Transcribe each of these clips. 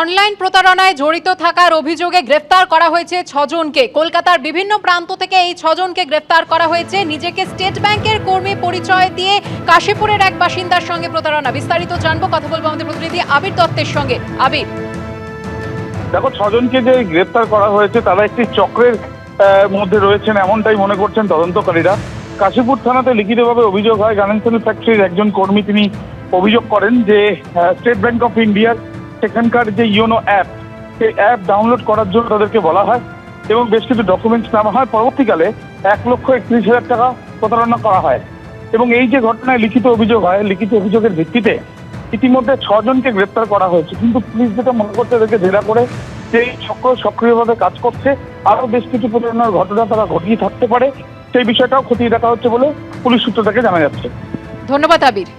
Online প্রতারণায় জড়িত থাকার অভিযোগে গ্রেফতার করা হয়েছে ছজনকে। কলকাতার বিভিন্ন প্রান্ত থেকে এই ছজনকে গ্রেফতার করা হয়েছে। নিজেকে স্টেট ব্যাংকের কর্মী পরিচয় দিয়ে কাশীপুরের এক বাসিন্দার সঙ্গে প্রতারণা। বিস্তারিত জানব, কথা বলব আমাদের প্রতিনিধি আবির দত্তের সঙ্গে। আবির। দেখো, ছজনকে যে গ্রেপ্তার করা হয়েছে, তারা একটি চক্রের মধ্যে রয়েছেন এমনটাই মনে করছেন তদন্তকারীরা। কাশীপুর থানাতে লিখিতভাবে অভিযোগ হয়, গার্মেন্টস ফ্যাক্টরির একজন কর্মী তিনি অভিযোগ করেন যে স্টেট ব্যাংক অফ ইন্ডিয়ার সেখানকার যে ইয়োনো অ্যাপ, সেই অ্যাপ ডাউনলোড করার জন্য তাদেরকে বলা হয় এবং বেশ কিছু ডকুমেন্টস নেওয়া হয়। পরবর্তীকালে এক লক্ষ একত্রিশ হাজার টাকা প্রতারণা করা হয় এবং এই যে ঘটনায় লিখিত অভিযোগ হয়, লিখিত অভিযোগের ভিত্তিতে ইতিমধ্যে ছজনকে গ্রেপ্তার করা হয়েছে। কিন্তু পুলিশ যেটা মনে করছে এদেরকে জেরা করে যে এই চক্র সক্রিয়ভাবে কাজ করছে, আরও বেশ কিছু প্রতারণার ঘটনা তারা ঘটিয়ে থাকতে পারে। সেই বিষয়টাও খতিয়ে দেখা হচ্ছে বলে পুলিশ সূত্র থেকে জানা যাচ্ছে। ধন্যবাদ, আবির।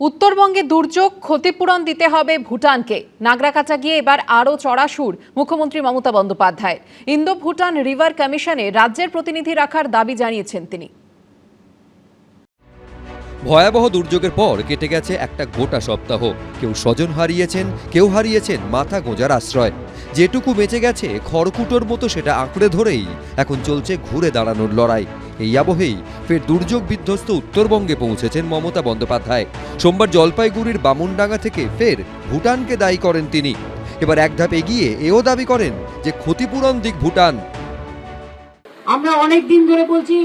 উত্তরবঙ্গে দুর্যোগ ক্ষতিপূরণ দিতে হবে ভুটানকে। নাগরাকাচা গিয়ে এবার আরও চড়া সুর মুখ্যমন্ত্রী মমতা বন্দ্যোপাধ্যায় ইন্দো ভুটান রিভার কমিশনে রাজ্যের প্রতিনিধি রাখার দাবি জানিয়েছেন তিনি। ভয়াবহ দুর্যোগের পর কেটে গেছে একটা গোটা সপ্তাহ। কেউ স্বজন হারিয়েছেন, কেউ হারিয়েছেন মাথা গোঁজার আশ্রয়। যেটুকু বেঁচে গেছে খড়কুটোর মতো সেটা আঁকড়ে ধরেই এখন চলছে ঘুরে দাঁড়ানোর লড়াই। এই আবহেই ফের দুর্যোগ বিধ্বস্ত উত্তরবঙ্গে পৌঁছেছেন মমতা বন্দ্যোপাধ্যায়। সোমবার জলপাইগুড়ির বামুনডাঙ্গা থেকে ফের ভুটানকে দায়ী করেন তিনি। এবার এক ধাপ এগিয়ে এও দাবি করেন যে ক্ষতিপূরণ দিক ভুটান। আমরা অনেক দিন ধরে বলছি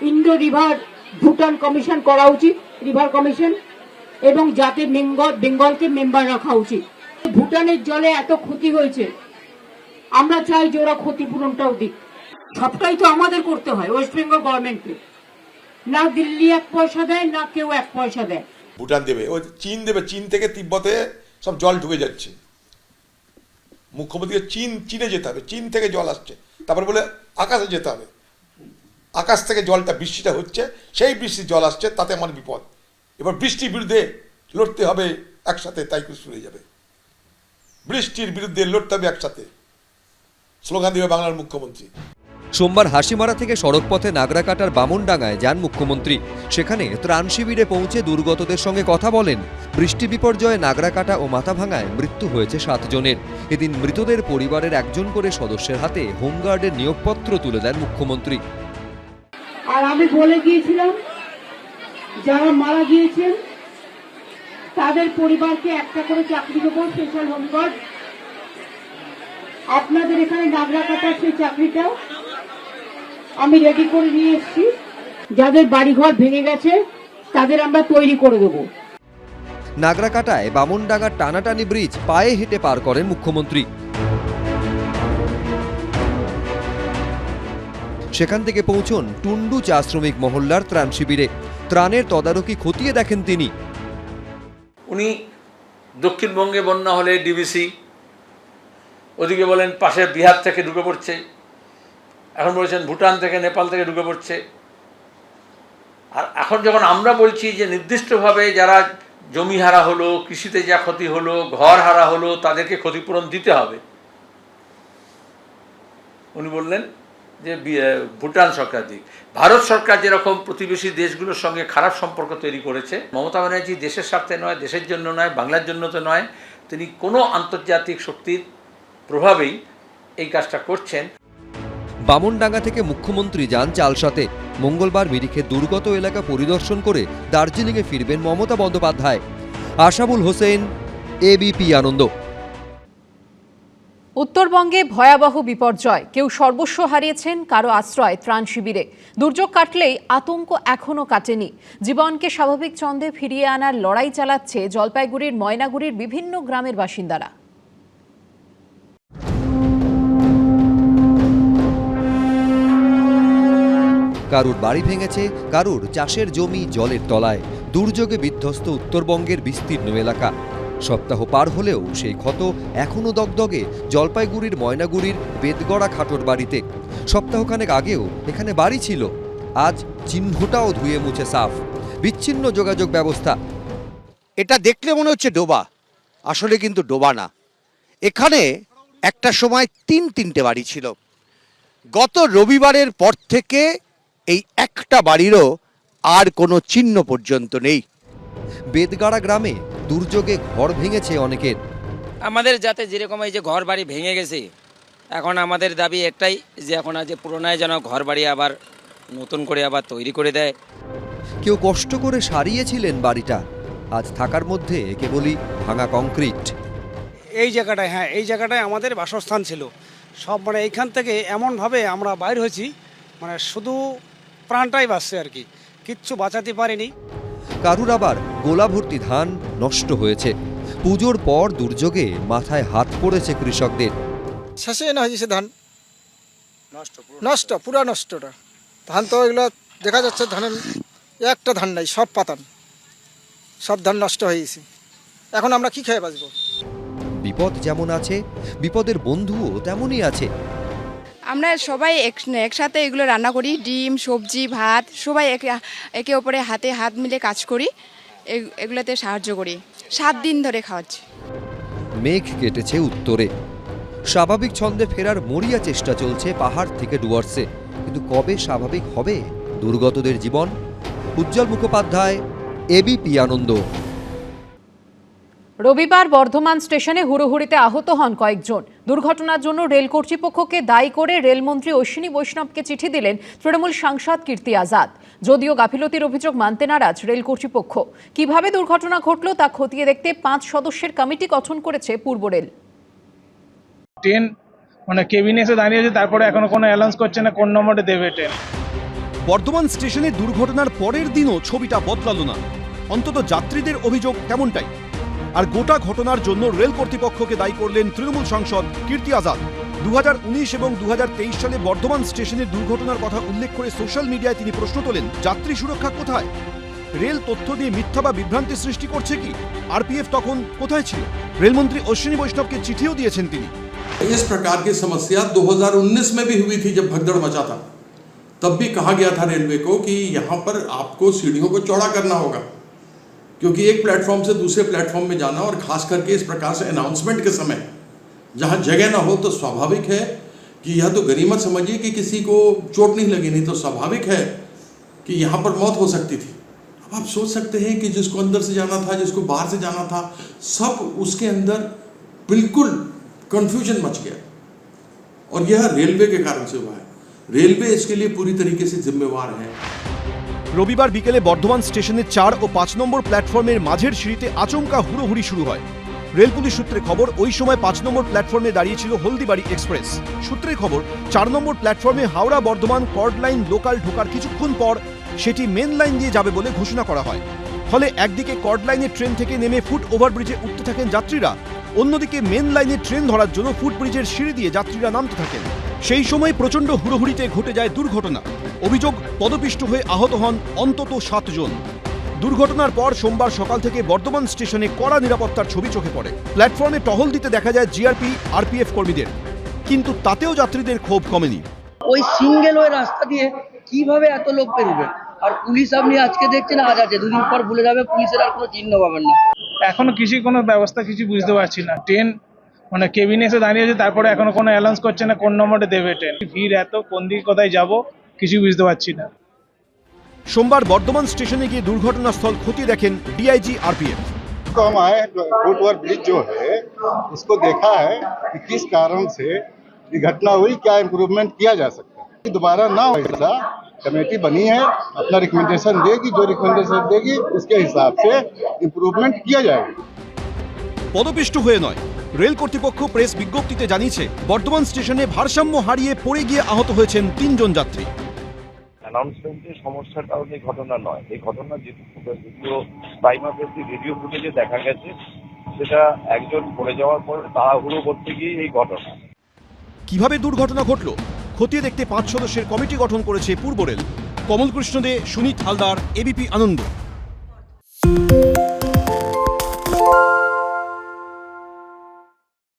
ইন্ডো রিভার ভুটান কমিশন করা উচিত, রিভার কমিশন, এবং যাতে বেঙ্গল বেঙ্গলকে মেম্বার রাখা উচিত। ভুটানের জলে এত ক্ষতি হয়েছে। আমরা চাই যে ওরা ক্ষতিপূরণটাও দিক। সবটাই তো আমাদের করতে হয় ওয়েস্ট বেঙ্গল গভর্নমেন্টকে না দিল্লি এক পয়সা দেয়, না কেউ এক পয়সা দেয়। ভুটান দেবে ওই চীন দেবে, চীন থেকে তিব্বতে সব জল ঢুকে যাচ্ছে। মুখ্যমন্ত্রীকে চীন, চীনে যেতে হবে, চীন থেকে জল আসছে। তারপর বলে আকাশে যেতে হবে। আকাশ থেকে জলটা, বৃষ্টিটা হচ্ছে, সেই বৃষ্টির জল আসছে, তাতে আমার বিপদ। এবার বৃষ্টির বিরুদ্ধে লড়তে হবে, একসাথে তাই শুরু হয়ে যাবে। বৃষ্টির বিরুদ্ধে লড়তে হবে একসাথে। স্লোগান দেবে বাংলার মুখ্যমন্ত্রী। সোমবার হাসিমারা থেকে সড়কপথে নাগরাকাটার বামনডাঙ্গায় যান মুখ্যমন্ত্রী। সেখানে ত্রাণ শিবিরে পৌঁছে দুর্গতদের সঙ্গে কথা বলেন। বৃষ্টি বিপর্যয়ে নাগরাকাটা ও মাথাভাঙায় মৃত্যু হয়েছে সাতজনের। এদিন মৃতদের পরিবারের একজন করে সদস্যের হাতে হোমগার্ডের নিয়োগপত্র তুলে দেন মুখ্যমন্ত্রী। আর আমি বলে গিয়েছিলাম, যারা মারা গিয়েছেন, তাদের পরিবারকে একটা করে চাকরি দেবো স্পেশাল হোমগার্ড আপনাদের এখানে নাগরা কাটার সেই চাকরিটা আমি রেডি করে নিয়ে এসেছি। যাদের বাড়িঘর ভেঙে গেছে তাদের আমরা তৈরি করে দেবো। নাগরাকাটায় বামনডাঙ্গার টানাটানি ব্রিজ পায়ে হেঁটে পার করেন মুখ্যমন্ত্রী। সেখান থেকে পৌঁছন টুন্ডু চা শ্রমিক মহল্লার ত্রাণ শিবিরে। ত্রাণের তদারকি খতিয়ে দেখেন তিনি। উনি দক্ষিণবঙ্গে বন্যা হলে ডিবিসি ওদিকে বলেন পাশে বিহার থেকে ঢুকে পড়ছে। এখন বলেছেন ভুটান থেকে, নেপাল থেকে ঢুকে পড়ছে। আর এখন যখন আমরা বলছি যে নির্দিষ্টভাবে যারা জমি হারা হলো, কৃষিতে যা ক্ষতি হলো, ঘর হারা হলো, তাদেরকে ক্ষতিপূরণ দিতে হবে। উনি বললেন যে ভুটান সরকার দিক। ভারত সরকার যেরকম প্রতিবেশী দেশগুলোর সঙ্গে খারাপ সম্পর্ক তৈরি করেছে, মমতা ব্যানার্জি দেশের স্বার্থে নয়, দেশের জন্য নয়, বাংলার জন্য তো নয়, তিনি কোনো আন্তর্জাতিক শক্তির প্রভাবেই এই কাজটা করছেন। বামনডাঙ্গা থেকে মুখ্যমন্ত্রী যান চালসাতে। মঙ্গলবার মিরিখে দুর্গত এলাকা পরিদর্শন করে দার্জিলিংয়ে ফিরবেন মমতা বন্দ্যোপাধ্যায়। আশাবুল হোসেন এবিপি আনন্দ। উত্তরবঙ্গে ভয়াবহ বিপর্যয়। কেউ সর্বস্ব হারিয়েছেন, কারও আশ্রয়, ত্রাণ শিবিরে। দুর্যোগ কাটলেই আতঙ্ক এখনও কাটেনি। জীবনকে স্বাভাবিক ছন্দে ফিরিয়ে আনার লড়াই চালাচ্ছে জলপাইগুড়ির, ময়নাগুড়ির বিভিন্ন গ্রামের বাসিন্দারা। কারুর বাড়ি ভেঙেছে, কারুর চাষের জমি জলের তলায়। দুর্যোগে বিধ্বস্ত উত্তরবঙ্গের বিস্তীর্ণ এলাকা। সপ্তাহ পার হলেও সেই ক্ষত এখনও দগদগে জলপাইগুড়ির ময়নাগুড়ির বেদগড়া খাটোর বাড়িতে। সপ্তাহখানেক আগেও এখানে বাড়ি ছিল। আজ চিহ্নটাও ধুয়ে মুছে সাফ। বিচ্ছিন্ন যোগাযোগ ব্যবস্থা। এটা দেখলে মনে হচ্ছে ডোবা। আসলে কিন্তু ডোবা না। এখানে একটা সময় তিন তিনটে বাড়ি ছিল। গত রবিবারের পর থেকে এই একটা বাড়িরও আর কোনো চিহ্ন পর্যন্ত নেই। বেদগাড়া গ্রামে দুর্যোগে ঘর ভেঙেছে অনেকের। আমাদের যাতে যেরকম এই যে ঘর বাড়ি ভেঙে গেছে এখন আমাদের দাবি একটাই যে এখন আজ পুরোনায় যেন ঘর বাড়ি আবার নতুন করে আবার তৈরি করে দেয়। কেউ কষ্ট করে সারিয়েছিলেন বাড়িটা। আজ থাকার মধ্যে একে বলি ভাঙা কংক্রিট। এই জায়গাটায় হ্যাঁ এই জায়গাটায় আমাদের বাসস্থান ছিল। সব মানে এইখান থেকে এমনভাবে আমরা বাইর হয়েছি মানে শুধু প্রাণটাই বাঁচছে আর কি। কিচ্ছু বাঁচাতে পারেনি। কারুর আবার গোলা ভর্তি ধান নষ্ট হয়েছে। পুজোর পর দুর্যোগে মাথায় হাত পড়েছে কৃষকদের। শেষে না হয়েছে ধান? নষ্ট পুরো নষ্টটা। ধান তো এগুলো দেখা যাচ্ছে ধানের একটা ধান নাই সব পাতান। সব ধান নষ্ট হয়ে গেছে। এখন আমরা কি খেয়ে বাঁচবো? বিপদ যেমন আছে বিপদের বন্ধুও তেমনই আছে। আমরা সবাই এক- একসাথে এগুলো রান্না করি। ডিম, সবজি, ভাত, সবাই একে একে অপরে হাতে হাত মিলে কাজ করি। এগুলোতে সাহায্য করি। সাত দিন ধরে খাওয়াচ্ছি। মেঘ কেটেছে উত্তরে। স্বাভাবিক ছন্দে ফেরার মরিয়া চেষ্টা চলছে পাহাড় থেকে ডুয়ার্সে। কিন্তু কবে স্বাভাবিক হবে দুর্গতদের জীবন? উজ্জ্বল মুখোপাধ্যায় এবিপি আনন্দ। রবিবার বর্ধমান স্টেশনে হুড়োহুড়িতে আহত হন কয়েকজন। দুর্ঘটনার জন্য রেল কর্তৃপক্ষকে দায়ী করে রেলমন্ত্রী অশ্বিনী বৈষ্ণবকে চিঠি দিলেন তৃণমূল সাংসদ কীর্তি আজাদ। যদিও গাফিলতির অভিযোগ মানতে নারাজ রেল কর্তৃপক্ষ। কীভাবে দুর্ঘটনা ঘটল তা খতিয়ে দেখতে পাঁচ সদস্যের কমিটি গঠন করেছে পূর্ব রেল। ট্রেন মানে কেবিনে এসে দাঁড়িয়েছে তারপরে এখনও কোনো অ্যালাউন্স করছে না কোন নম্বরে দেবে ট্রেন? বর্ধমান স্টেশনে দুর্ঘটনার পরের দিনও ছবিটা বদলালো না। অন্তত যাত্রীদের অভিযোগ তেমনটাই। আর গোটা ঘটনার জন্য রেল কর্তৃপক্ষকে দায়ী করলেন তৃণমূল সাংসদ কীর্তি আজাদ দু এবং দু সালে বর্ধমান স্টেশনের দুর্ঘটনার কথা উল্লেখ করে সোশ্যাল মিডিয়ায় তিনি প্রশ্ন তোলেন যাত্রী সুরক্ষা কোথায় রেল তথ্য দিয়ে মিথ্যা বা বিভ্রান্তি সৃষ্টি করছে কি আরপিএফ তখন কোথায় ছিল রেলমন্ত্রী অশ্বিনী বৈষ্ণবকে চিঠিও দিয়েছেন তিনি इस प्रकार की समस्या 2019 में भी हुई थी जब भगदड़ मचा था तब भी कहा गया था रेलवे को कि यहाँ पर आपको सीढ़ियों को चौड़ा करना होगा क्योंकि एक प्लेटफॉर्म से दूसरे प्लेटफॉर्म में जाना और खास करके इस प्रकार से अनाउंसमेंट के समय, जहाँ जगह ना हो तो स्वाभाविक है कि यह तो गनीमत समझिए कि किसी को चोट नहीं लगी, नहीं तो स्वाभाविक है कि यहाँ पर मौत हो सकती थी। अब आप सोच सकते हैं कि जिसको अंदर से जाना था, जिसको बाहर से जाना था, सब उसके अंदर बिल्कुल कंफ्यूजन मच गया। और यह रेलवे के कारण से हुआ है। रेलवे इसके लिए पूरी तरीके से जिम्मेवार है। রবিবার বিকেলে বর্ধমান স্টেশনের চার ও পাঁচ নম্বর প্ল্যাটফর্মের মাঝের সিঁড়িতে আচমকা হুড়োহুড়ি শুরু হয়। রেল পুলিশ সূত্রে খবর, ওই সময় পাঁচ নম্বর প্ল্যাটফর্মে দাঁড়িয়েছিল হলদিবাড়ি এক্সপ্রেস। সূত্রের খবর, চার নম্বর প্ল্যাটফর্মে Howrah Bardhaman chord line local ঢোকার কিছুক্ষণ পর সেটি মেন লাইন দিয়ে যাবে বলে ঘোষণা করা হয়। ফলে একদিকে কর্ড লাইনের ট্রেন থেকে নেমে ফুট ওভারব্রিজে উঠতে থাকেন যাত্রীরা, অন্যদিকে মেন লাইনের ট্রেন ধরার জন্য ফুটব্রিজের সিঁড়ি দিয়ে যাত্রীরা নামতে থাকেন। সেই সময় প্রচণ্ড হুড়োহুড়িতে ঘটে যায় দুর্ঘটনা। অভিযোগ পদপিষ্ট হয়ে আহত হন অন্তত সাতজন। দুর্ঘটনার পর সোমবার সকাল থেকে বর্ধমান স্টেশনে কড়া নিরাপত্তার ছবি চোখে পড়ে। প্ল্যাটফর্মে টহল দিতে দেখা যায় জিআরপি আরপিএফ কর্মীদের। কিন্তু তাতেও যাত্রীদের ক্ষোভ কমেনি। ওই সিঙ্গেল ওই রাস্তা দিয়ে কীভাবে এত লোক বেরোবে? আর পুলিশ আপনি আজকে দেখছেন আজ আছে দুদিন পর ভুলে যাবে পুলিশের আর কোনো চিহ্ন পাবেন না। এখনও কিছু কোনো ব্যবস্থা কিছু বুঝতে পারছি না। ট্রেন মানে কেবিনে এসে দাঁড়িয়েছে তারপরে এখনো কোনো অ্যালাউন্স করছে না কোন নম্বরে দেবে ট্রেন ভিড় এত কোন দিকে কোথায় যাব কিছু বুঝতে পারছি না সোমবার বর্ধমান স্টেশনে গিয়ে দুর্ঘটনাস্থল খতিয়ে দেখেন ডিআইজি আরপিএফ तो हम आए फुट ओवर ब्रिज जो है उसको देखा है कि किस कारण से ये घटना हुई क्या इम्प्रूवमेंट किया जा सकता है दोबारा ना हो ऐसा कमेटी बनी है अपना रिकमेंडेशन देगी जो रिकमेंडेशन देगी उसके हिसाब से इम्प्रूवमेंट किया जाएगा পদপিষ্ট হয়ে নয় রেল কর্তৃপক্ষ প্রেস বিজ্ঞপ্তিতে জানিয়েছে বর্ধমান স্টেশনে ভারসাম্য হারিয়ে পড়ে গিয়ে আহত হয়েছেন তিনজন যাত্রী। অ্যানাউন্সমেন্টের সমস্যার কারণে ঘটনা নয় এই ঘটনা যেটুকু ভিডিও প্রাইমারি ভিডিও ফুটেজে দেখা গেছে সেটা একজন পড়ে যাওয়ার পরে তাড়াহুড়ো করতে গিয়ে এই ঘটনা। কীভাবে দুর্ঘটনা ঘটল? খতিয়ে দেখতে পাঁচ সদস্যের কমিটি গঠন করেছে পূর্ব রেল। কমল কৃষ্ণ দে সুনীত হালদার এবিপি আনন্দ।